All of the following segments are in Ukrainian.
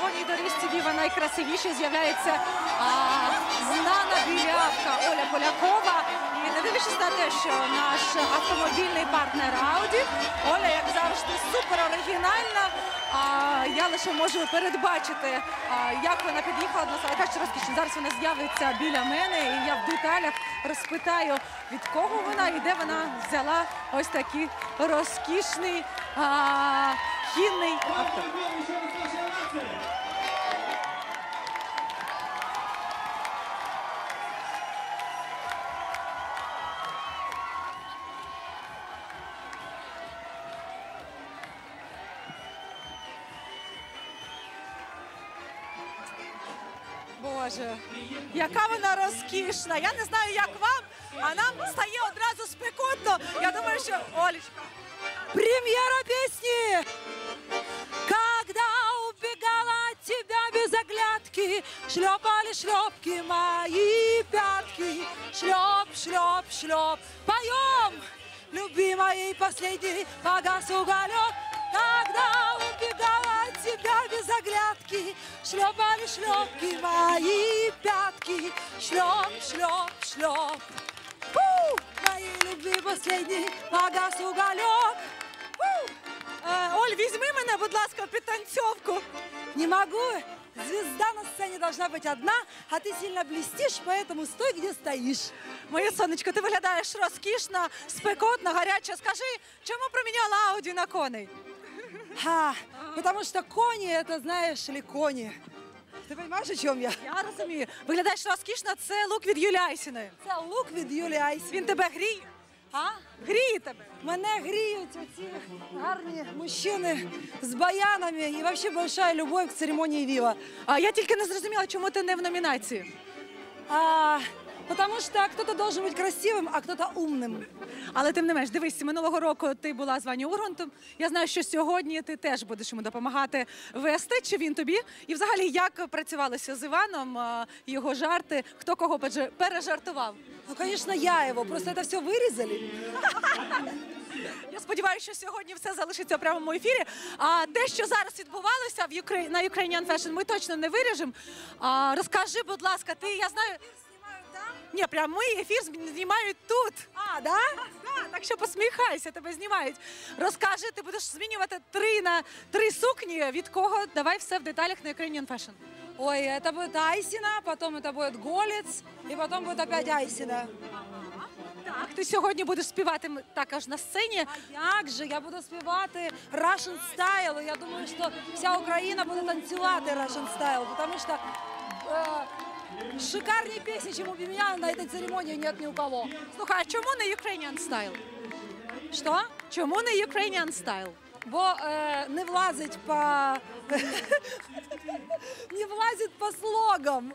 червоній доріжці Віва найкрасивіше з'являється знана білявка Оля Полякова. І не дивлячись на те, що наш автомобільний партнер Ауді, Оля, як завжди, супер оригінальна. А, я лише можу передбачити, а, як вона під'їхала до кажуть, розкішно. Зараз вона з'явиться біля мене, і я в деталях розпитаю, від кого вона і де вона взяла ось такий розкішний а, хінний авто. Боже, яка вона розкішна. Я не знаю, як вам, а нам стає одразу спекотно. Я думаю, що Олечка. Премьера песни! Оглядки, шлепали шлепки мои пятки. Шлеп, шлеп, шлеп. Поем, любимый последний погас уголек. Когда убегала от тебя без оглядки, шлепали шлепки мои пятки. Шлеп, шлеп, шлеп. Фу! Моей любви последний погас уголек. Фу! Е, Оль, візьми мене, будь ласка, танцьовку. Не могу. Звезда должна быть одна, а ты сильно блестишь, поэтому стой, где стоишь. Моє сонечко, ти виглядаєш розкішно, спекотно, гаряче. Скажи, чому проміняла Ауді на коней? Ха, потому что кони, это знаешь ли, кони. Ти розумієш, о чому я? Я розумію. Виглядаєш розкішно, це лук від Юлі Айсіної. Це лук від Юлії Айсі. Він тебе гріє. А? Гріє тебе. Мене гріють оці гарні мужчини з баянами і взагалі большая любов к церемонії Віва. А я тільки не зрозуміла, чому ти не в номінації. А, потому что кто-то должен быть красивым, а кто-то умным. Але тим не менш, дивись, минулого року ти була з Вані Ургантом. Я знаю, що сьогодні ти теж будеш йому допомагати вести. Чи він тобі? І взагалі, як працювалося з Іваном, а, його жарти, хто кого переже- пережартував? Ну, конечно, я его, просто это все вырезали. Я сподіваюся, що сьогодні все залишиться в прямому ефірі. А те, що зараз відбувалося в Украї... на Ukrainian Fashion, ми точно не виріжемо. А, розкажи, будь ласка, ти я знаю. Ні, прямий ефір знімають тут. А, да? Да, так що посміхайся, тебе знімають. Розкажи, ти будеш змінювати три на три сукні. Від кого? Давай все в деталях на Ukrainian Fashion. Ой, это будет Айсина, потом это будет Голец, и потом будет опять Айсина. Так, ти сьогодні будеш співати м- також на сцені. А як же, я буду співати Russian Style, і я думаю, що вся Україна буде танцювати Russian Style, потому что э, пісні, чем у меня на этой церемонии нет ни у кого. Слухай, а чому не Ukrainian Style? Що? Чому не Ukrainian Style? Бо е, не влазить по не влазить по слогам.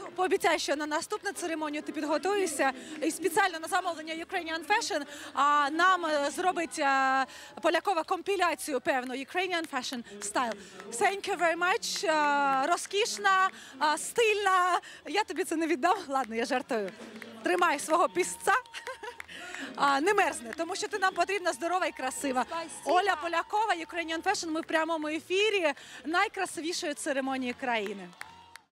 Ну, пообіцяй, що на наступну церемонію ти підготуєшся і спеціально на замовлення Ukrainian Fashion а нам е, зробить е, полякова компіляцію певно Ukrainian Fashion Style. Thank you very much. Е, розкішна, е, стильна. Я тобі це не віддам. Ладно, я жартую. Тримай свого пісця. А, не мерзне, тому що ти нам потрібна здорова і красива. Спасибо. Оля Полякова, Ukrainian Fashion. Ми в прямому ефірі найкрасивішої церемонії країни.